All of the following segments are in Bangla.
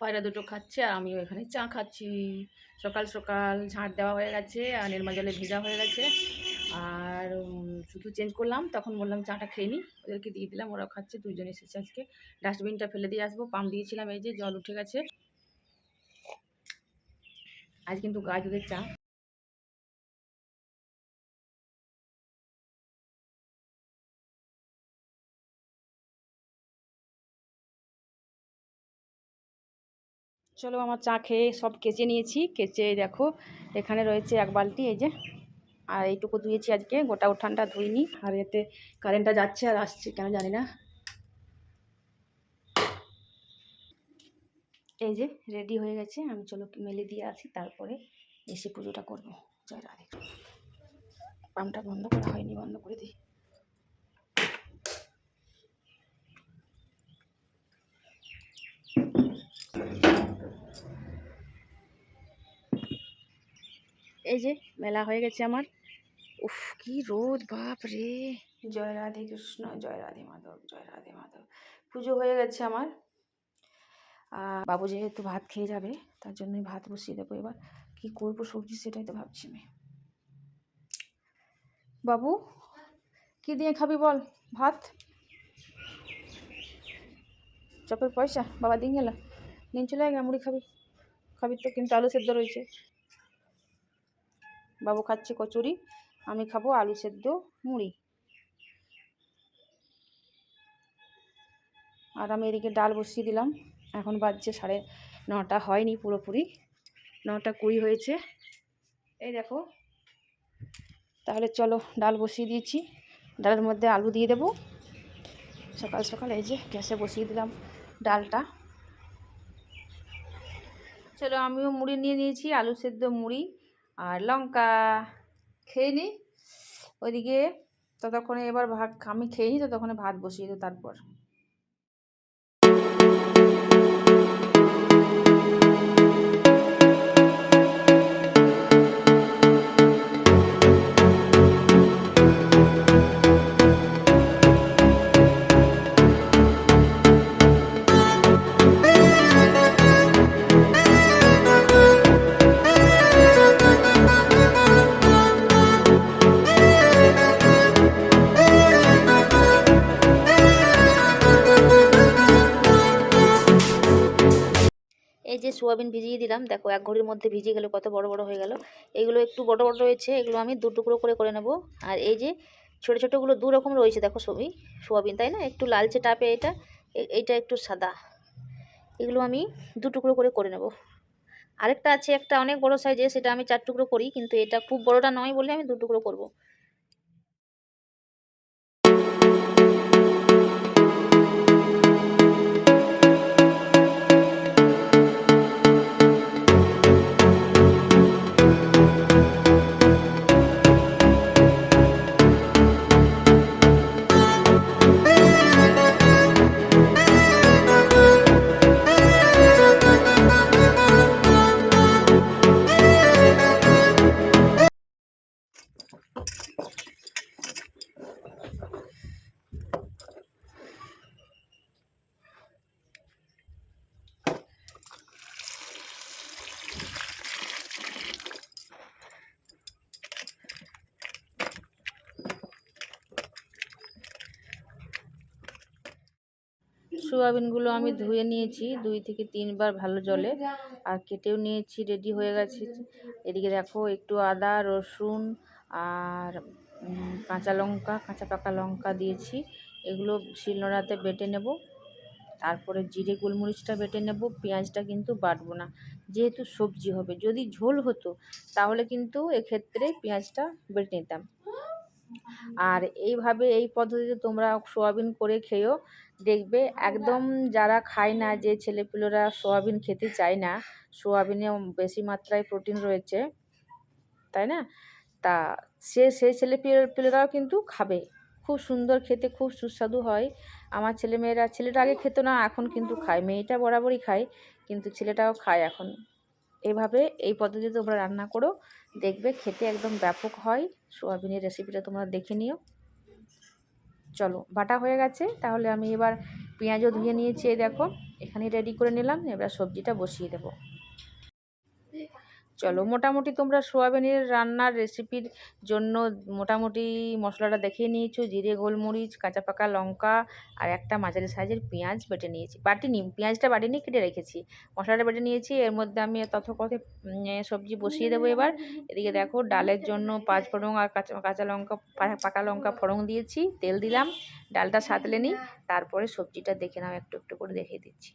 পায়রা দুটো খাচ্ছে আর আমিও এখানে চা খাচ্ছি। সকাল সকাল ঝাঁট দেওয়া হয়ে গেছে আর নির্মা জলে ভেজা হয়ে গেছে। আর শুধু চেঞ্জ করলাম, তখন বললাম চাটা খেয়ে নিই ওদেরকে দিয়ে দিলাম ওরা খাচ্ছে দুজন এসেছে আজকে। ডাস্টবিনটা ফেলে দিয়ে আসব, পাম্প দিয়েছিলাম, এই যে জল উঠে গেছে। আজ কিন্তু গাছ দুধের চা। চলো আমার চা খেয়ে সব কেচে নিয়েছি। কেচে দেখো, এখানে রয়েছে এক বালতি, এই যে, আর এইটুকু ধুয়েছি আজকে, গোটা উঠানটা ধুইনি। আর এতে কারেন্টটা যাচ্ছে আর আসছে, কেন জানি না। এই যে, রেডি হয়ে গেছে, আমি চলো মেলে দিয়ে আসি, তারপরে এসে পুজোটা করব। জয় রাধে। পাম্পটা বন্ধ করা হয়নি, বন্ধ করে দিই। এই যে মেলা হয়ে গেছে আমার। উফ, কি রোদ, বাপ রে। জয় রাধে কৃষ্ণ, জয় রাধে মাধব, জয় রাধে মাধব। পুজো হয়ে গেছে আমার। বাবু যেহেতু ভাত খেয়ে যাবে, তার জন্যই ভাত বসিয়ে দেবো এবার। কি করব সবজি সেটাই তো ভাবছি আমি। বাবু, কি দিয়ে খাবি বল? ভাত? চপের পয়সা? বাবা দিন গেল। নিন চলে আয় মুড়ি খাবি। খাবি তো, কিন্তু আলু সেদ্ধ রয়েছে। বাবু খাচ্ছে কচুরি, আমি খাব আলু সেদ্ধ মুড়ি। আর আমি এদিকে ডাল বসিয়ে দিলাম। এখন বাজছে সাড়ে নটা, হয়নি পুরোপুরি। নটা কুড়ি হয়েছে। এই দেখো। তাহলে চলো ডাল বসিয়ে দিয়েছি। ডালের মধ্যে আলু দিয়ে দেবো। সকাল সকাল এই যে গ্যাসে বসিয়ে দিলাম ডালটা। চলো আমিও মুড়ি নিয়ে নিয়েছি, আলু সেদ্ধ মুড়ি। আর লঙ্কা খেয়ে নিই। ওইদিকে ততক্ষণে এবার ভাত, আমি খেয়ে নিই, ততক্ষণে ভাত বসিয়ে দিই তারপর। সোয়াবিন ভিজিয়ে দিলাম। দেখো, এক ঘড়ির মধ্যে ভিজিয়ে গেলে, কত বড় বড় হয়ে গেল। এগুলো একটু বড় বড় রয়েছে, এগুলো আমি দু টুকরো করে করে নেব। আর এই যে ছোটো ছোটোগুলো দু রকম রয়েছে, দেখো সবই, সোয়াবিন, তাই না? একটু লালচে টাপে এটা এইটা একটু সাদা। এগুলো আমি দু টুকরো করে করে নেব। আরেকটা আছে, একটা অনেক বড় সাইজে সেটা আমি চার টুকরো করি, কিন্তু এটা খুব বড়টা নয় বলে আমি দু টুকরো করব। সোয়াবিনগুলো আমি ধুয়ে নিয়েছি, দুই থেকে তিনবার ভালো জলে। আর কেটেও নিয়েছি রেডি হয়ে গেছে। এদিকে দেখো একটু আদা, রসুন আর কাঁচা লঙ্কা, কাঁচা পাকা লঙ্কা দিয়েছি। এগুলো শিলনোড়াতে বেটে নেব। তারপরে জিরে গোলমরিচটা বেটে নেব। পেঁয়াজটা কিন্তু বাটবো না। যেহেতু সবজি হবে, যদি ঝোল হতো তাহলে কিন্তু এক্ষেত্রে পেঁয়াজটা বেটে নিতাম। আর এইভাবে এই পদ্ধতিতে তোমরা সোয়াবিন করে খেয়েও দেখবে একদম যারা খায় না, যে ছেলেপুলেরা সোয়াবিন খেতে চায় না, সোয়াবিনে বেশি মাত্রায় প্রোটিন রয়েছে, তাই না? তা সে সেই ছেলে পেলেরাও কিন্তু খাবে। খুব সুন্দর খেতে, খুব সুস্বাদু হয়। আমার ছেলে মেয়েরা ছেলেটা আগে খেত না, এখন কিন্তু খায়। মেয়েটা বরাবরই খায়, কিন্তু ছেলেটাও খায় এখন। এভাবে এই পদ্ধতিতে তোমরা রান্না করো। দেখবে খেতে একদম ব্যাপক হয়। সোয়াবিনের রেসিপিটা তোমরা দেখে নিও। চলো, বাটা হয়ে গেছে। তাহলে আমি এবার পেঁয়াজও ধুয়ে নিয়েছি দেখো। এখানে রেডি করে নিলাম, এবার সবজিটা বসিয়ে দেবো। চলো মোটামুটি তোমরা সোয়াবিনের রান্নার রেসিপির জন্য মোটামুটি মশলাটা দেখিয়ে নিয়েছো। জিরে গোলমরিচ কাঁচা পাকা লঙ্কা আর একটা মাঝারি সাইজের পেঁয়াজ বেটে নিয়েছি। বাটিনি পেঁয়াজটা বাটিনি কেটে রেখেছি। মশলাটা বেটে নিয়েছি এর মধ্যে আমি তথকথে সবজি বসিয়ে দেবো এবার। এদিকে দেখো ডালের জন্য পাঁচ ফোড়ন আর কাঁচা কাঁচা লঙ্কা পাকা লঙ্কা ফোড়ন দিয়েছি তেল দিলাম ডালটা সাতলে নিই তারপরে সবজিটা দেখে নাও একটু একটু করে দেখিয়ে দিচ্ছি।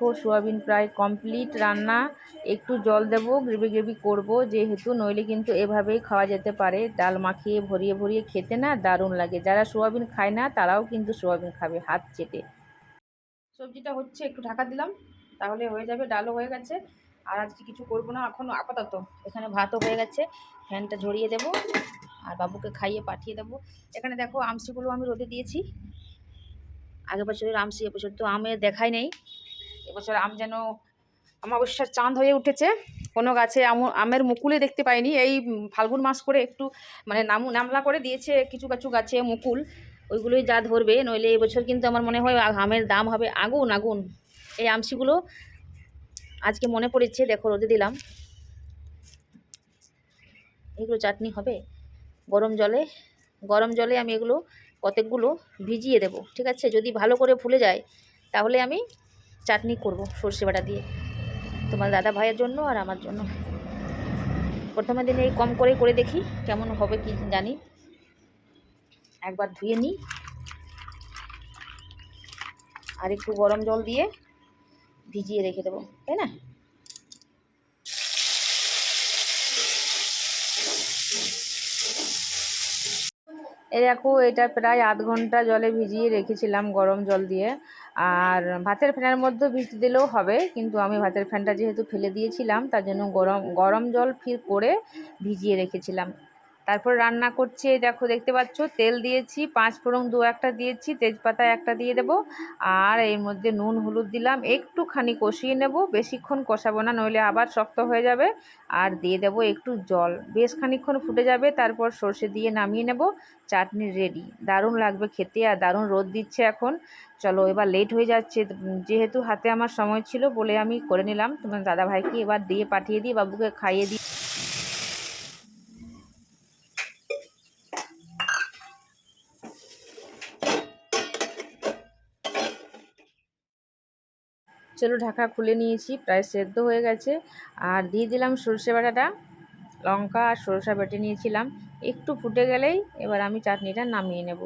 দেখো, সোয়াবিন প্রায় কমপ্লিট রান্না। একটু জল দেবো, গ্রেভি গ্রেভি করব, যেহেতু নইলে কিন্তু এভাবেই খাওয়া যেতে পারে। ডাল মাখিয়ে, ভরিয়ে ভরিয়ে খেতে না দারুণ লাগে। যারা সোয়াবিন খায় না, তারাও কিন্তু সোয়াবিন খাবে, হাত চেটে। সবজিটা হচ্ছে একটু ঢাকা দিলাম, তাহলে হয়ে যাবে, ডালও হয়ে গেছে। আর আজকে কিছু করব না, এখন আপাতত। এখানে ভাতও হয়ে গেছে, ফ্যানটা ঝরিয়ে দেবো, আর বাবুকে খাইয়ে পাঠিয়ে দেবো। এখানে দেখো, আমসিগুলো আমি রোদে দিয়েছি। আগের বছরের আমসি এবছর তো আমের দেখাই নেই। এবছর আম যেন অমাবস্যার চাঁদ হয়ে উঠেছে। কোনো গাছে আম, আমের মুকুলে দেখতে পাইনি। এই ফাল্গুন মাস করে একটু মানে নামু, নামলা করে দিয়েছে কিছু কিছু গাছে মুকুল। ওইগুলোই যা ধরবে, নইলে এবছর কিন্তু আমার মনে হয় আমের দাম হবে আগুন আগুন। এই আমসিগুলো আজকে মনে পড়েছে, দেখো রোদে দিলাম। এগুলো চাটনি হবে, গরম জলে। গরম জলে আমি এগুলো কতকগুলো ভিজিয়ে দেব, ঠিক আছে? যদি ভালো করে ফুলে যায়, তাহলে আমি চাটনি করব সর্ষে বাটা দিয়ে। তোমার দাদা ভাইয়ের জন্য আর আমার জন্য। প্রথমে দিনে এই কম করে করে দেখি কেমন হবে কি জানি। একবার ধুয়ে নিই। আর একটু গরম জল দিয়ে ভিজিয়ে রেখে দেবো, তাই না? এই দেখো, এটা প্রায় আধ ঘণ্টা জলে ভিজিয়ে রেখেছিলাম গরম জল দিয়ে। আর ভাতের ফ্যানের মধ্যে ভিজতে দিলেও হবে, কিন্তু আমি ভাতের ফ্যানটা যেহেতু ফেলে দিয়েছিলাম, তার জন্য গরম গরম জল ফির করে ভিজিয়ে রেখেছিলাম। তারপর রান্না করছে দেখো দেখতে পাচ্ছ, তেল দিয়েছি, পাঁচ ফোড়ন দু একটা দিয়েছি, তেজপাতা একটা দিয়ে দেব, আর এর মধ্যে নুন, হলুদ দিলাম, একটুখানি কষিয়ে নেব, বেশিক্ষণ কষাবো না, নইলে আবার শক্ত হয়ে যাবে, আর দিয়ে দেব একটু জল, বেশ খানিক্ষণ ফুটে যাবে, তারপর সর্ষে দিয়ে নামিয়ে নেব, চাটনি রেডি দারুণ লাগবে খেতে আর দারুণ রোদ দিচ্ছে এখন, চলো এবার লেট হয়ে যাচ্ছে, যেহেতু হাতে আমার সময় ছিল বলে আমি করে নিলাম, তোমার দাদা ভাইকে এবার দিয়ে পাঠিয়ে দিই, বাবুকে খাইয়ে দিই। চলো ঢাকা খুলে নিয়েছি, প্রায় সেদ্ধ হয়ে গেছে। আর দিয়ে দিলাম সর্ষে বাটাটা, লঙ্কা আর সরষা বেটে নিয়েছিলাম। একটু ফুটে গেলেই এবার আমি চাটনিটা নামিয়ে নেব।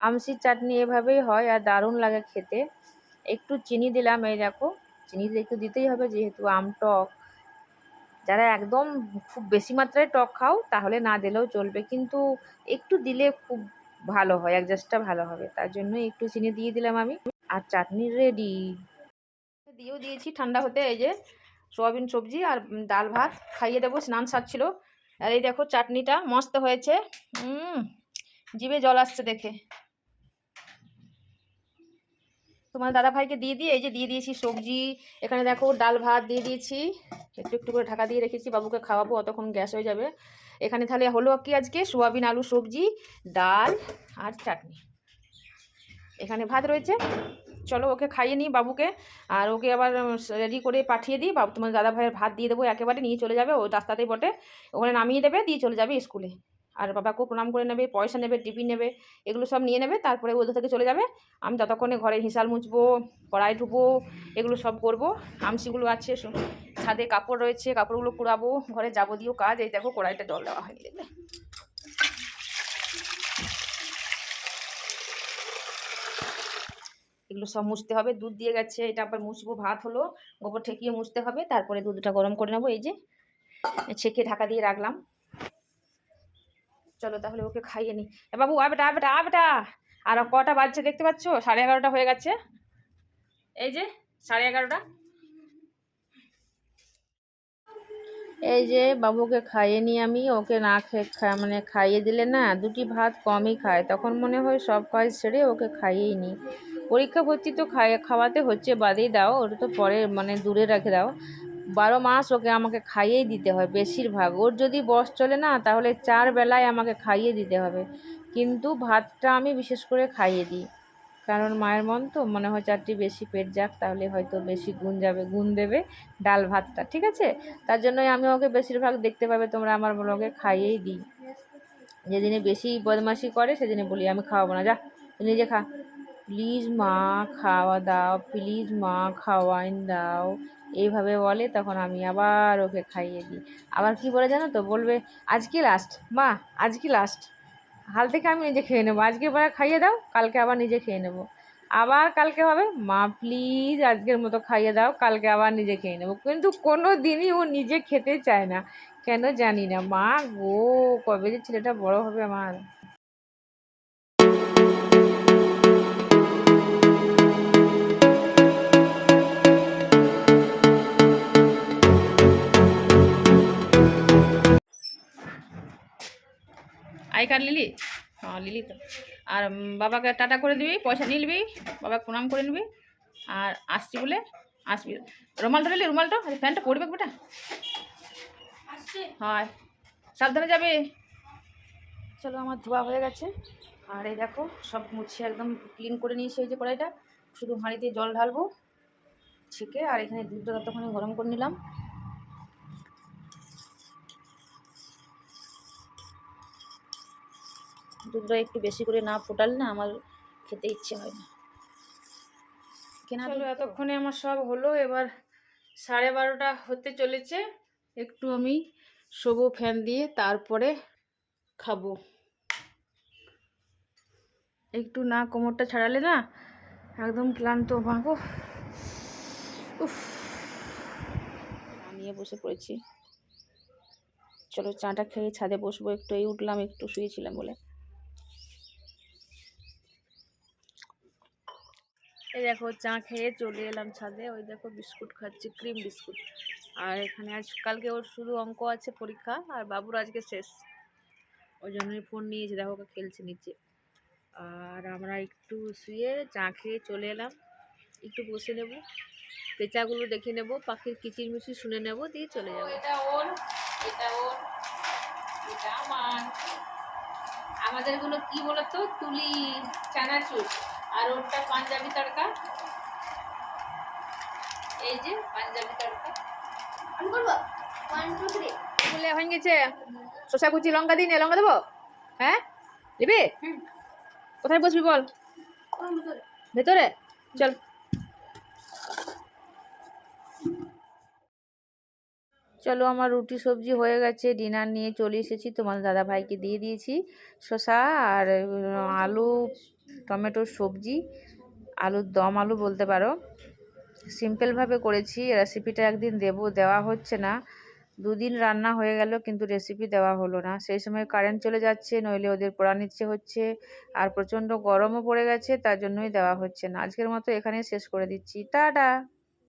আমসির চাটনি এভাবেই হয় আর দারুণ লাগে খেতে। একটু চিনি দিলাম, এই দেখো, চিনি একটু দিতেই হবে যেহেতু আম টক। যারা একদম খুব বেশি মাত্রায় টক খাও, তাহলে না দিলেও চলবে। কিন্তু একটু দিলে খুব ভালো হয় অ্যাডজাস্টটা ভালো হবে। তার জন্য একটু চিনি দিয়ে দিলাম আমি। আর চাটনি রেডি দিয়েও দিয়েছি, ঠান্ডা হতে এই যে সোয়াবিন সবজি আর ডাল ভাত খাইয়ে দেবো, স্নান সারছিল। আর এই দেখো চাটনিটা মস্ত হয়েছে। জিভে জল আসছে দেখে। তোমার দাদা ভাইকে দিয়ে দিয়ে, এই যে দিয়ে দিয়েছি সবজি। এখানে দেখো ডাল ভাত দিয়ে দিয়েছি। একটু একটু করে ঢাকা দিয়ে রেখেছি, বাবুকে খাওয়াবো, অতক্ষণ গ্যাস হয়ে যাবে। এখানে তাহলে হলো কি আজকে? সোয়াবিন, আলু, সবজি, ডাল আর চাটনি। এখানে ভাত রয়েছে। চলো ওকে খাইয়ে নিই বাবুকে। আর ওকে আবার রেডি করে পাঠিয়ে দিই। বাবু, তোমার দাদা ভাইয়ের ভাত দিয়ে দেবো, একেবারে নিয়ে চলে যাবে। ও রাস্তাতেই বটে। ওখানে নামিয়ে দেবে, দিয়ে চলে যাবে স্কুলে। আর বাবাকেও প্রণাম করে নেবে, পয়সা নেবে, টিফিন নেবে, এগুলো সব নিয়ে নেবে। তারপরে ওদের থেকে চলে যাবে। আমি ততক্ষণে ঘরে হিসাল মুছবো, কড়াই ধুবো, এগুলো সব করব। আমসিগুলো আছে ছাদে কাপড় রয়েছে, কাপড়গুলো কুড়াবো, ঘরে যাবতীয় কাজ। এই দেখো, কড়াইটা জল দেওয়া হয়নি দেখবে এগুলো সব মুছতে হবে। দুধ দিয়ে গেছে, এটা আবার মুছবো, ভাত হলো, গোবর ঠেকিয়ে মুছতে হবে। তারপরে দুধটা গরম করে নেব, এই যে। ছেঁকে ঢাকা দিয়ে রাখলাম। চলো তাহলে ওকে খাইয়ে নি। এ বাবু আ বেটা আ বেটা আর কটা বাজছে দেখতে পাচ্ছ? সাড়ে এগারোটা হয়ে গেছে। এই যে, সাড়ে এগারোটা। এই যে, বাবুকে খাইয়ে নিই আমি। ওকে না খেয়ে মানে খাইয়ে দিলে না, দুটি ভাত কমই খায়। তখন মনে হয় সব কাজ ছেড়ে ওকে খাইয়েই নিই পরীক্ষা ভর্তি তো খাওয়াতে হচ্ছে, বাদেই দাও, ওটা তো পরে মানে দূরে রেখে দাও। বারো মাস ওকে আমাকে খাইয়েই দিতে হয় বেশিরভাগ। ওর যদি বস চলে না, তাহলে চার বেলায় আমাকে খাইয়ে দিতে হবে। কিন্তু ভাতটা আমি বিশেষ করে খাইয়ে দিই। কারণ মায়ের মন তো, মনে হয় চারটি বেশি পেট যাক, তাহলে হয়তো বেশি গুণ যাবে, গুণ দেবে ডাল ভাতটা, ঠিক আছে? তার জন্যই আমি ওকে বেশিরভাগ দেখতে পাবে, তোমরা আমার ব্লগে খাইয়েই দিই। যেদিনে বেশি বদমাশি করে, সেদিনে বলি, আমি খাওয়াবো না, যা নিজে খা। প্লিজ মা, খাওয়া দাও, প্লিজ মা, খাওয়াইন দাও। এইভাবে বলে তখন আমি আবার ওকে খাইয়ে দিই। আবার কি বলে জানো তো? বলবে, আজকে লাস্ট মা, আজকে লাস্ট হাল থেকে আমি নিজে খেয়ে নেব। আজকে পরে খাইয়ে দাও, কালকে আবার নিজে খেয়ে নেব। আবার কালকে হবে, মা, প্লিজ আজকের মতো খাইয়ে দাও, কালকে আবার নিজে খেয়ে নেব। কিন্তু কোনো দিনই ও নিজে খেতে চায় না। কেন জানি না। মা গো, কবে যে ছেলেটা বড় হবে আমার। I card Lily? হ্যাঁ লিলি তো। আর বাবাকে টাটা করে দিবি পয়সা নিয়ে নিবি বাবাকে প্রণাম করে নিবি আর আসছি বলে আসবি। রুমালটা নিলি রুমালটা? আরে প্যান্টটা পরবে বেটা। হয়। সাবধানে যাবে। চলো আমার ধোয়া হয়ে গেছে। আর এই দেখো সব মুছে একদম ক্লিন করে নিয়েছি এই যে কড়াইটা। শুধু হাঁড়িতে জল ঢালবো ছেঁকে আর এখানে দুধটা ততক্ষণে গরম করে নিলাম। দুধটা একটু বেশি করে না ফোটালে না আমার খেতে ইচ্ছে হয় না। কেনা চলো এতক্ষণে আমার সব হলো এবার সাড়ে বারোটা হতে চলেছে। একটু আমি শোবো ফ্যান দিয়ে তারপরে খাব। একটু না কোমরটা ছাড়ালে না একদম ক্লান্ত ভাঙো উফ। নিয়ে বসে পড়েছি। চলো চাটা খেয়ে ছাদে বসবো একটু এই উঠলাম একটু শুয়েছিলাম বলে। এই দেখো চা খেয়ে চলে এলাম ছাদে। ওই দেখো বিস্কুট খাচ্ছি, ক্রিম বিস্কুট। আর এখানে আজ, কালকে ওর শুধু অঙ্ক আছে পরীক্ষা, আর বাবুর আজকে শেষ। ওই জন্যই ফোন নিয়েছে, দেখো ওকে খেলছে নিচে। আর আমরা একটু শুয়ে চা খেয়ে চলে এলাম। একটু বসে নেব, পেঁচাগুলো দেখে নেব, পাখির কিচির কিচিরমিচির শুনে নেব, দিয়ে চলে যাব। এটা ওর, এটা আমার। আমাদেরগুলো কি বলতো? তুলি, চানাচুর। আর ওরটা পাঞ্জাবি তড়কা। এই যে পাঞ্জাবি তড়কা। আমি করব? ওয়ান টু থ্রি বলে হয়ে গেছে। শসা কুচি লঙ্কা দিই নে লঙ্কা দেবো? হ্যাঁ? দিবি? কোথায় বসবি বল? ভেতরে। চল। চলো আমার রুটি সবজি হয়ে গেছে। ডিনার নিয়ে চলে এসেছি। তোমার দাদা ভাইকে দিয়ে দিয়েছি। শসা আর আলু টমেটোর সবজি আলুর দম আলু বলতে পারো। সিম্পলভাবে করেছি রেসিপিটা একদিন দেব, দেওয়া হচ্ছে না। দুদিন রান্না হয়ে গেল, কিন্তু রেসিপি দেওয়া হলো না। সেই সময় কারেন্ট চলে যাচ্ছে, নইলে ওদের পড়া নিচ্ছে হচ্ছে, আর প্রচণ্ড গরমও পড়ে গেছে, তার জন্যই দেওয়া হচ্ছে না। আজকের মতো এখানে শেষ করে দিচ্ছি। টাটা!